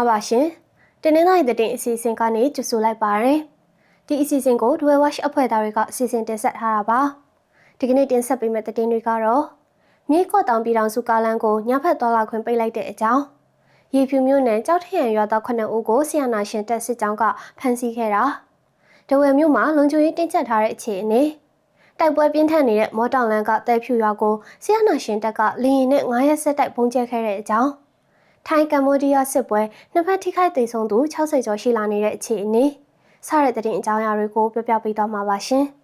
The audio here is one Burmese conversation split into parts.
္ဂလာပါရှင်။တင်းနှင်းသားရဲ့တင်အစီအစဉ်ကနေကြိုဆိုလိုက်ပါရစေ။ဒီအစီအစဉ်ကိုဒွေဝက်အဖွဲ့သားတွေကအစီအစဉ်တင်ဆက်ထားတာပါ။ဒီကနေ့တင်ဆက်ပေးမယ့်တင်တွေကတော့မြေကော့တောင်ပြည်တော်စုကားလမ်းကိုညဖက်သွားလာခွင့်ပိတ်လိုက်တဲ့အကြောင်း။ရေဖြူမျိုးနဲ့ကြောက်ထရံရွာသား9ဦးကိုဆီယနာရှင်တက်စစ်ကြောင်းကဖမ်းဆီးခဲ့တာ။ဒဝယ်မျိုးမှာလုံခြုံရေးတင်းကျပ်ထားတဲ့အခြေအနေ။တိုက်ပွဲပြင်းထန်နေတဲ့မော်တောင်လန်ကတဲဖြူရွာကိုဆီယနာရှင်တက်ကလင်းရင်နဲ့9ရက်ဆက်တိုက်ပုံကျဲခဲ့တဲ့အကြောင်း။ ထိုင်းကမ္ဘောဒီးယားစစ်ပွဲနှစ်ဖက်ထိခိုက်ဒေဆုံးသူ60ကျော်ရှိလာနေတဲ့အခြေအနေစတဲ့တဲ့တင်အကြောင်းအရာတွေကိုပြောပြပေးသွားမှာပါရှင်။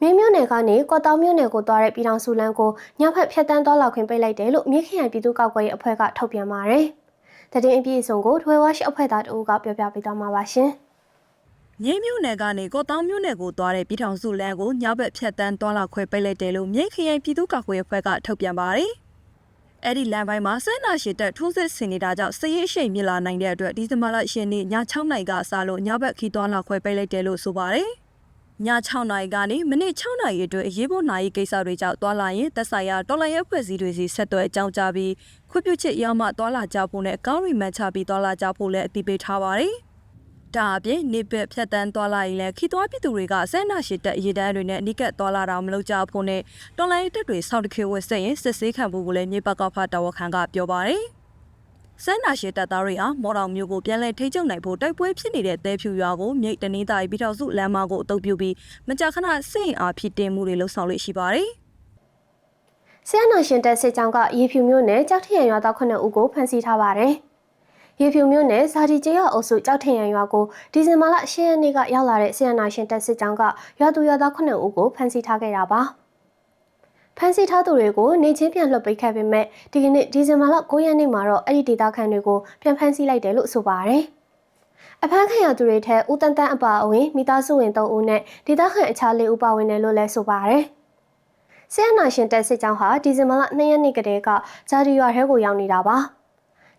မင်းမြို့နယ်ကနေကော့တောင်မြို့နယ်ကိုသွားတဲ့ပြည်ထောင်စုလမ်းကိုညဖက်ဖြတ်တန်းသွားလာခွင့်ပိတ်လိုက်တယ်လို့မြေခရိုင်ပြည်သူ့ကောက်ကွယ်ရေးအဖွဲ့ကထုတ်ပြန်ပါတယ်။တဲ့တင်အပြည့်အစုံကိုထွေဝါရှအဖွဲ့သားတို့ကပြောပြပေးသွားမှာပါရှင်။ မြိတ်မြို့နယ်ကနေကော့တောင်မြို့နယ်ကိုသွားတဲ့ပြည်ထောင်စုလမ်းကိုညဘက်ဖြတ်တန်းသွားလာခွင့်ပိတ်လိုက်တယ်လို့မြိတ်ခရိုင်ပြည်သူ့ကာကွယ်ရေးအဖွဲ့ကထုတ်ပြန်ပါတယ်။အဲ့ဒီလမ်းပိုင်းမှာဆန္ဒရှိတဲ့ထိုးစစ်ဆင်နေတာကြောင့်စရေးရှိန်မြလာနိုင်တဲ့အတွက်ဒီဇင်ဘာလ10ရက်နေ့ည6နာရီကစလို့ညဘက်ခီးသွားလာခွင့်ပိတ်လိုက်တယ်လို့ဆိုပါတယ်။ည6နာရီကနေမိနစ်6နာရီအတွင်းအရေးပေါ်နိုင်ရေးကိစ္စတွေကြောင့်သွားလာရင်သက်ဆိုင်ရာတော်လိုင်းရဲဖွဲ့စည်းတွေစီဆက်သွယ်အကြောင်းကြားပြီးခွင့်ပြုချက်ရမှသွားလာကြဖို့နဲ့အကောင့်ရီမန်ချပြီးသွားလာကြဖို့လည်းအသိပေးထားပါတယ်။ ဒါအပြင်နေပက်ဖြတ်တန်းသွားလာရင်လည်းခီသွားပြည်သူတွေကဆဲနာရှိတက်ရေတန်းတွေနဲ့အနိကတ်သွားလာတာမလုပ်ကြဖို့နဲ့တော်လိုင်းတက်တွေစောင့်တခေဝက်ဆက်ရင်စစ်ဆေးခံဖို့ကိုလည်းမြေပကဖတာဝခန်ကပြောပါတယ်ဆန်းနာရှိတပ်သားတွေဟာမော်တော်မျိုးကိုပြန်လည်ထိချုပ်နိုင်ဖို့တိုက်ပွဲဖြစ်နေတဲ့တဲဖြူရွာကိုမြိတ်တနင်္သာရီပြည်ထောင်စုလမ်းမကိုအုပ်ပြုပြီးမကြာခဏစိတ်အားဖြစ်တင်မှုတွေလှုပ်ဆောင်လို့ရှိပါတယ်။ဆရာနာရှင်တက်စစ်ကြောင်းကရေဖြူမျိုးနဲ့ကြောက်ထရံရွာသား9ဦးကိုဖမ်းဆီးထားပါတယ်။ ရေဖြူမြို့နယ်ဇာတီကျေးရွာအုပ်စုကြောက်ထင်ရန်ရွာကိုဒီဇင်ဘာလ10ရက်နေ့ကရောက်လာတဲ့ဆီယနာရှင်တပ်စစ်ကြောင်းကရွာသူရွာသား9ဦးကိုဖမ်းဆီးထားခဲ့တာပါဖမ်းဆီးထားသူတွေကိုနေချင်းပြန်လွှတ်ပေးခဲ့ပေမဲ့ဒီကနေ့ဒီဇင်ဘာလ9ရက်နေ့မှာတော့အဲ့ဒီဒေသခံတွေကိုပြန်ဖမ်းဆီးလိုက်တယ်လို့ဆိုပါတယ်အဖမ်းခံရသူတွေထက်ဦးတန်တန်းအပါအဝင်မိသားစုဝင်3ဦးနဲ့ဒေသခံအခြား4ဦးပါဝင်တယ်လို့လည်းဆိုပါတယ်ဆီယနာရှင်တပ်စစ်ကြောင်းဟာဒီဇင်ဘာလ2ရက်နေ့ကတည်းကဂျာဒီရွာထဲကိုရောက်နေတာပါ။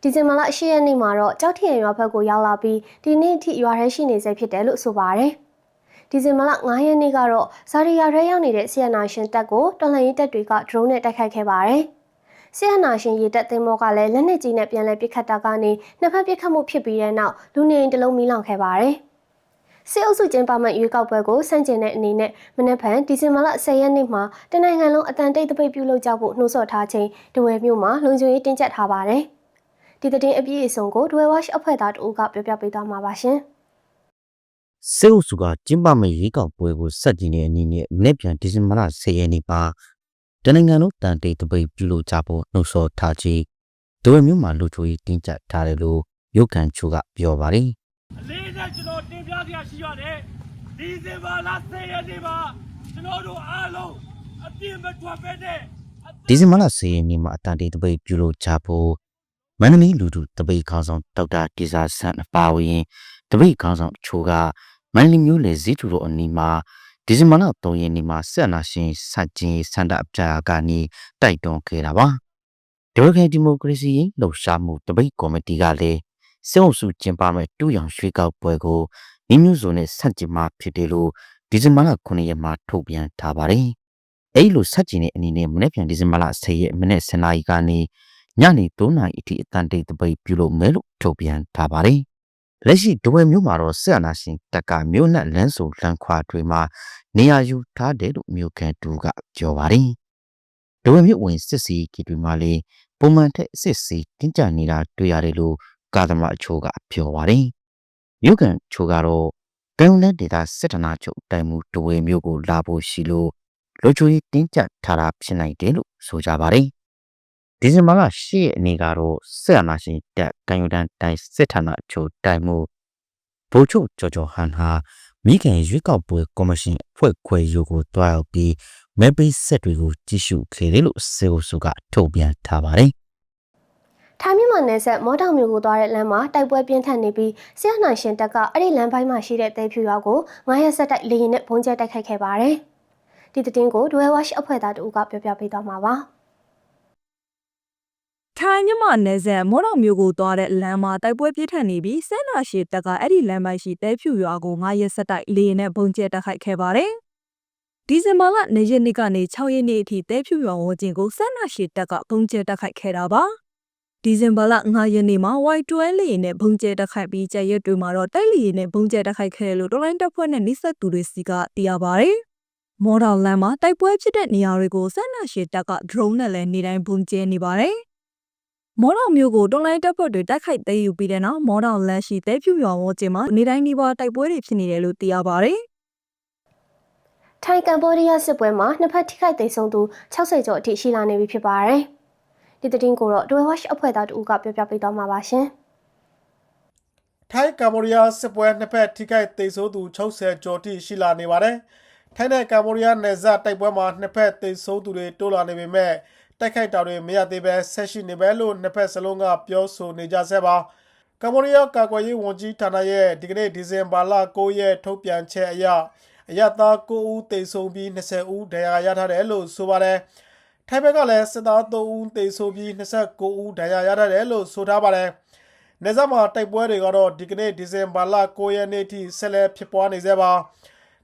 ဒီဇင်ဘာလ10ရက်နေ့မှာတော့ကြောက်ထရံရွာဘက်ကိုရောက်လာပြီးဒီနေ့အထိရွာထဲရှိနေစေဖြစ်တယ်လို့ဆိုပါတယ်။ဒီဇင်ဘာလ9ရက်နေ့ကတော့ဇာရီယာထဲရောက်နေတဲ့ဆီယနာရှင်တပ်ကိုတော်လှန်ရေးတပ်တွေကဒရုန်းနဲ့တိုက်ခိုက်ခဲ့ပါတယ်။ဆီယနာရှင်ရေတပ်သင်္ဘောကလည်းလက်နက်ကြီးနဲ့ပြန်လည်ပစ်ခတ်တာကနေနှစ်ဖက်ပစ်ခတ်မှုဖြစ်ပြီးတဲ့နောက်လူနေအိမ်တစ်လုံးမီးလောင်ခဲ့ပါတယ်။စစ်အုပ်စုကျင်းပမှရွေးကောက်ပွဲကိုဆန့်ကျင်တဲ့အနေနဲ့မနက်ဖြန်ဒီဇင်ဘာလ10ရက်နေ့မှာတနင်္ဂနွေလုံးအတန်တိတ်တပိတ်ပြုလုပ်ကြဖို့နှိုးဆော်ထားချိန်တဝယ်မြို့မှာလုံခြုံရေးတင်းကျပ်ထားပါတယ်။ ဒီသတင်းအပြည့်အစုံကို Dwell Watch အဖွဲ့သားတို့ကပြောပြပေးသွားမှာပါရှင်။စေအုပ်စုကကျင်းပမယ့်ရေကောက်ပွဲကိုစက်ကြည့်နေအနေနဲ့မနေ့ပြန်ဒီဇင်ဘာလ10ရက်နေ့မှာတနင်္ဂနွေတန်တေးတပိတ်ပြုလုပ်ကြဖို့နှုတ်ဆော်ထားခြင်းဒွေမျိုးမှာလူချိုကြီးတင်းကျပ်ထားတယ်လို့ရုတ်ကန်ချိုကပြောပါတယ်။အလေးနဲ့ကျွန်တော်တင်ပြစရာရှိရတယ်။ဒီဇင်ဘာလ10ရက်နေ့မှာကျွန်တော်တို့အားလုံးအပြည့်မထွက်ပဲနဲ့ဒီဇင်ဘာလ10ရက်နေ့မှာအတန်တေးတပိတ်ပြုလုပ်ကြဖို့ မန္တလေးလူထုတပိတ်ခေါင်းဆောင်ဒေါက်တာကိစာဆန်အပါဝင်တပိတ်ခေါင်းဆောင်ချိုကမန္တလေးမျိုးလေဇီတူတို့အနီးမှာဒီဇင်ဘာလ3ရက်နေ့မှာဆက်နာရှင်စัจကျင်စန္ဒအပြာကနေတိုက်တွန်းခဲ့တာပါဒီမိုကရေဒီမိုကရေစီလှုပ်ရှားမှုတပိတ်ကော်မတီကလည်းစေအုပ်စုကျင်းပမဲ့တူရောင်ရွှေကောက်ပွဲကိုမိမျိုးစုံနဲ့ဆန့်ကျင်မှဖြစ်တယ်လို့ဒီဇင်ဘာလ9ရက်မှာထုတ်ပြန်ထားပါတယ်အဲ့လိုဆန့်ကျင်တဲ့အနေနဲ့မနေ့ပြန်ဒီဇင်ဘာလ10ရက်မနေ့7နာရီကနေ ညနေ3နာရီအထိအတန်တိတ်တပိတ်ပြုလုပ်မယ်လို့ထုတ်ပြန်ထားပါတယ်။လက်ရှိဒဝဲမျိုးမှာတော့ဆက်အနာရှင်တက်ကမြို့နဲ့လမ်းစုံလမ်းခွာတွေမှာနေရာယူထားတယ်လို့မြို့ကန်တူကပြောပါတယ်။ဒဝဲမျိုးဝင်စစ်စီကြီးတွေမှာလည်းပုံမှန်ထက်စစ်စီတင်းကြပ်နေတာတွေ့ရတယ်လို့ကာသမာအချို့ကပြောပါတယ်။မြို့ကန်ချို့ကတော့ကံလက်ဒေတာစစ်တနာချုပ်တိုင်မှုဒဝဲမျိုးကိုလာဖို့ရှိလို့လူချိုကြီးတင်းကြပ်ထားတာဖြစ်နိုင်တယ်လို့ဆိုကြပါတယ်။ ဒီဇင်ဘာလ10ရက်နေ့ကတော့ဆက်အာဏာရှင်တပ်ကံယူတန်းတိုင်းစစ်ဌာနအချို့တိုင်မှုဗိုလ်ချုပ်ကျော်ကျော်ဟန်ဟာမိခင်ရွေးကောက်ပွဲကော်မရှင်အဖွဲ့ခွဲရုပ်ကိုတွားရောက်ပြီးမဲပေးဆက်တွေကိုကြည့်ရှုခဲ့တယ်လို့စေအိုစုကထုတ်ပြန်ထားပါတယ်။ထိုင်းမြန်မာနယ်စပ်မော်တောင်မြို့ကိုသွားတဲ့လမ်းမှာတိုက်ပွဲပြင်းထန်နေပြီးဆရာနိုင်ရှင်တပ်ကအဲ့ဒီလမ်းပိုင်းမှာရှိတဲ့တဲဖြူရွာကို9ရက်ဆက်တိုက်လေရင်နဲ့ဘုံကျဲတိုက်ခိုက်ခဲ့ပါတယ်။ဒီသတင်းကိုဒွဲဝါရှ်အဖွဲ့သားတို့ကပြောပြပေးသွားမှာပါ။ ထိုင်းမြန်မာနယ်စပ်မော်တော်မျိုးကိုသွားတဲ့လမ်းမှာတိုက်ပွဲပြင်းထန်နေပြီးဆဲနာရှိတက်ကအဲ့ဒီလမ်းပိုင်းရှိတဲဖြူရွာကို9ရက်ဆက်တိုက်လေရင်နဲ့ဘုံကျဲတိုက်ခိုက်ခဲ့ပါတယ်။ဒီဇင်ဘာလ2ရက်နေ့ကနေ6ရက်နေ့အထိတဲဖြူရွာဝန်းကျင်ကိုဆဲနာရှိတက်ကဘုံကျဲတိုက်ခိုက်ခဲ့တာပါဒီဇင်ဘာလ9ရက်နေ့မှာ Y12 လေယာဉ်နဲ့ဘုံကျဲတက်ခိုက်ပြီးကြက်ရက်တွေမှာတော့တိုက်လေယာဉ်နဲ့ဘုံကျဲတက်ခိုက်ခဲ့တယ်လို့တော်လိုင်းတပ်ဖွဲ့နဲ့နှိစက်သူတွေစီကသိရပါဗျ။မော်ဒယ်လန်မှာတိုက်ပွဲဖြစ်တဲ့နေရာတွေကိုစက်နာရှည်တပ်က drone နဲ့လည်းနေတိုင်းဘုံကျဲနေပါတယ်။ မော်ဒယ်မျိုးကိုတော်လိုင်းတပ်ဖွဲ့တွေတိုက်ခိုက်သိမ်းယူပြီးတဲ့နောက်မော်ဒယ်လန်ရှိတဲဖြူရွာဝန်းကျင်မှာနေတိုင်းဒီပါတိုက်ပွဲတွေဖြစ်နေတယ်လို့သိရပါတယ်။ထိုင်းကမ်ဘောဒီးယားစစ်ပွဲမှာနှစ်ဖက်ထိခိုက်သိမ်းဆုံးသူ60ကျော်အထိရှိလာနေပြီဖြစ်ပါတယ်။ဒီသတင်းကိုတော့ Dwell Watch အဖွဲ့သားတူကပြောပြပေးသွားမှာပါရှင်။ထိုင်းကမ္ဘောဒီးယားစစ်ပွဲနှစ်ဖက်ထိခိုက်သိမ်းဆိုးသူ60ကျော်ထိရှိလာနေပါတယ်။ထိုင်းနဲ့ကမ္ဘောဒီးယားနယ်စပ်တိုက်ပွဲမှာနှစ်ဖက်သိမ်းဆိုးသူတွေတိုးလာနေပေမဲ့ တိုက်ခိုက်တာတွေမရသေးပဲဆက်ရှိနေပဲလို့နှစ်ဖက်စလုံးကပြောဆိုနေကြဆဲပါ။ကမ္ဘောဒီးယားကာကွယ်ရေးဝန်ကြီးဌာနရဲ့ဒီကနေ့ဒီဇင်ဘာလ9ရက်ထုတ်ပြန်ချက်အရအရသာ9ဦးသိမ်းဆုံးပြီး20ဦးဒဏ်ရာရထားတယ်လို့ဆိုပါတယ်။ထိုင်းဘက်ကလည်းစစ်သား3ဦးသေဆုံးပြီး29ဦးဒဏ်ရာရထားတယ်လို့ဆိုထားပါတယ်။နေဆက်မှာတိုက်ပွဲတွေကတော့ဒီကနေ့ဒီဇင်ဘာလ9ရက်နေ့ထိဆက်လက်ဖြစ်ပွားနေသေးပါ။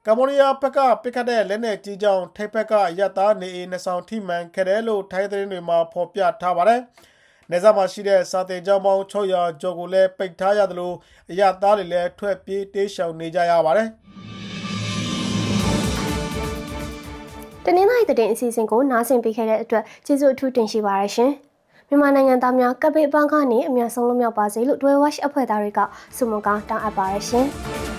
ကမ္ဘောဒီးယားဘက်ကပစ်ခတ်တဲ့လက်နက်ကြီးကြောင့်ထိုင်းဘက်ကရတ်သားနေအိမ်နှစ်ဆောင်ထိမှန်ခဲ့တယ်လို့ထိုင်းသတင်းတွေမှာဖော်ပြထားပါတယ်။နေဆက်မှာရှိတဲ့စာတင်ကျောင်းပေါင်း600ကျော်ကိုလည်းပိတ်ထားရသလိုအရသားတွေလည်းထွက်ပြေးတေးရှောင်နေကြရပါတယ်။တနင်္လာရီသတင်းအစီအစဉ်ကိုနားဆင်ပေးခဲ့တဲ့အတွက်ကျေးဇူးအထူးတင်ရှိပါရရှင်။မြန်မာနိုင်ငံသားများကပ်ဘေးပန်းကနေအမြန်ဆုံးလွတ်မြောက်ပါစေလို့ Dwell Watch အဖွဲ့သားတွေကဆုမွန်ကောင်းတောင်းအပ်ပါရရှင်။